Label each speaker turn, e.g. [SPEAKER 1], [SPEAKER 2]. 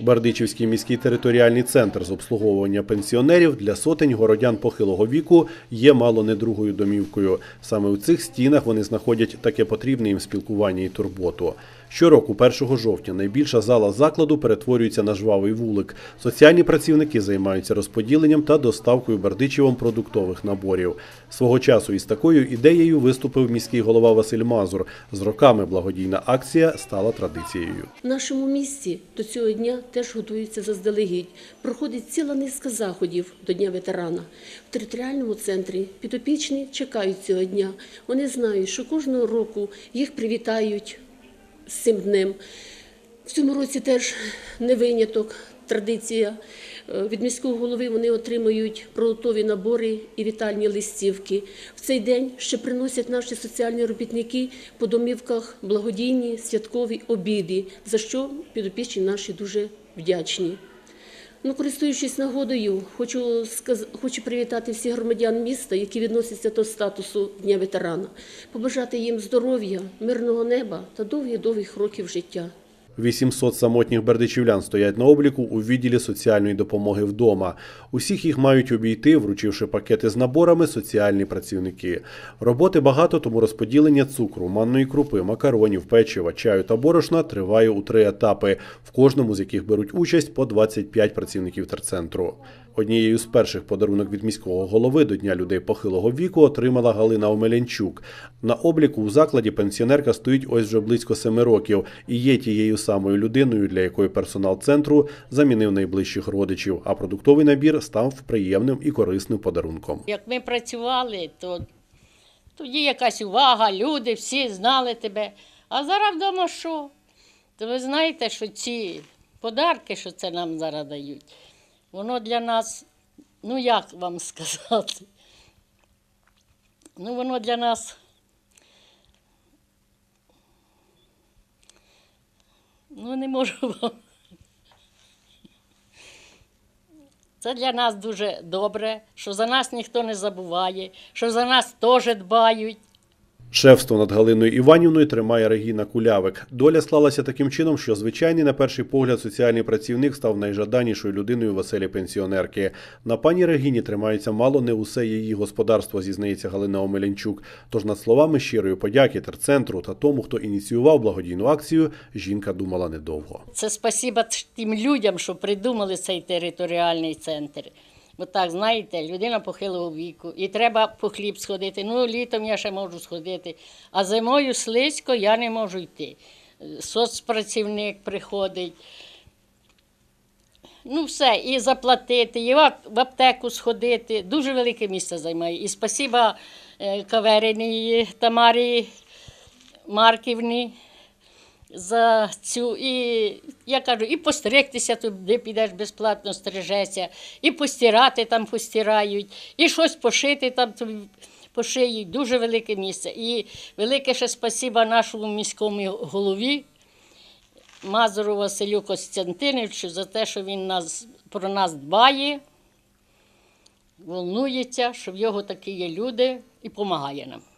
[SPEAKER 1] Бердичівський міський територіальний центр з обслуговування пенсіонерів для сотень городян похилого віку є мало не другою домівкою. Саме у цих стінах вони знаходять таке потрібне їм спілкування і турботу. Щороку, 1 жовтня, найбільша зала закладу перетворюється на жвавий вулик. Соціальні працівники займаються розподіленням та доставкою Бердичевом продуктових наборів. Свого часу із такою ідеєю виступив міський голова Василь Мазур. З роками благодійна акція стала традицією.
[SPEAKER 2] В нашому місті до цього дня теж готуються заздалегідь. Проходить ціла низка заходів до Дня ветерана. В територіальному центрі підопічні чекають цього дня. Вони знають, що кожного року їх привітають з цим днем. В цьому році теж не виняток, традиція. Е, Від міського голови вони отримують продуктові набори і вітальні листівки. В цей день ще приносять наші соціальні робітники по домівках благодійні святкові обіди, за що підопічні наші дуже вдячні. Ну, користуючись нагодою, хочу сказ... хочу привітати всіх громадян міста, які відносяться до статусу Дня ветерана, побажати їм здоров'я, мирного неба та довгих-довгих років життя.
[SPEAKER 1] 800 самотніх бердичівлян стоять на обліку у відділі соціальної допомоги вдома. Усіх їх мають обійти, вручивши пакети з наборами соціальні працівники. Роботи багато, тому розподілення цукру, манної крупи, макаронів, печива, чаю та борошна триває у три етапи, в кожному з яких беруть участь по 25 працівників терцентру. Однією з перших подарунок від міського голови до Дня людей похилого віку отримала Галина Омелянчук. На обліку у закладі пенсіонерка стоїть ось вже близько семи років і є тією самою людиною, для якої персонал центру замінив найближчих родичів, а продуктовий набір став приємним і корисним подарунком.
[SPEAKER 3] Як ми працювали, то тоді якась увага, люди всі знали тебе. А зараз вдома що? То ви знаєте, що ці подарки, що це нам зараз дають, воно для нас, ну як вам сказати? Ну, воно для нас. Ну, не можу вам. Це для нас дуже добре, що за нас ніхто не забуває, що за нас теж дбають.
[SPEAKER 1] Шефство над Галиною Іванівною тримає Регіна Кулявик. Доля склалася таким чином, що звичайний на перший погляд соціальний працівник став найжаданішою людиною веселі пенсіонерки. На пані Регіні тримається мало не усе її господарство, зізнається Галина Омелянчук. Тож над словами щирої подяки терцентру та тому, хто ініціював благодійну акцію, жінка думала недовго.
[SPEAKER 3] Це спасіба тим людям, що придумали цей територіальний центр. Бо так, знаєте, людина похилого віку, і треба по хліб сходити. Ну, літом я ще можу сходити, а зимою слизько я не можу йти. Соцпрацівник приходить. Ну, все, і заплатити, і в аптеку сходити. Дуже велике місце займає. І спасіба е, Кавериній Тамарі Марківні за цю, і я кажу, і постригтися туди підеш безплатно стрижеся, і постирати там постирають, і щось пошити там тобі пошиють. Дуже велике місце. І велике ще спасіба нашому міському голові Мазуру Василю Костянтиновичу за те, що він нас, про нас дбає, волнується, що в його такі є люди і допомагає нам.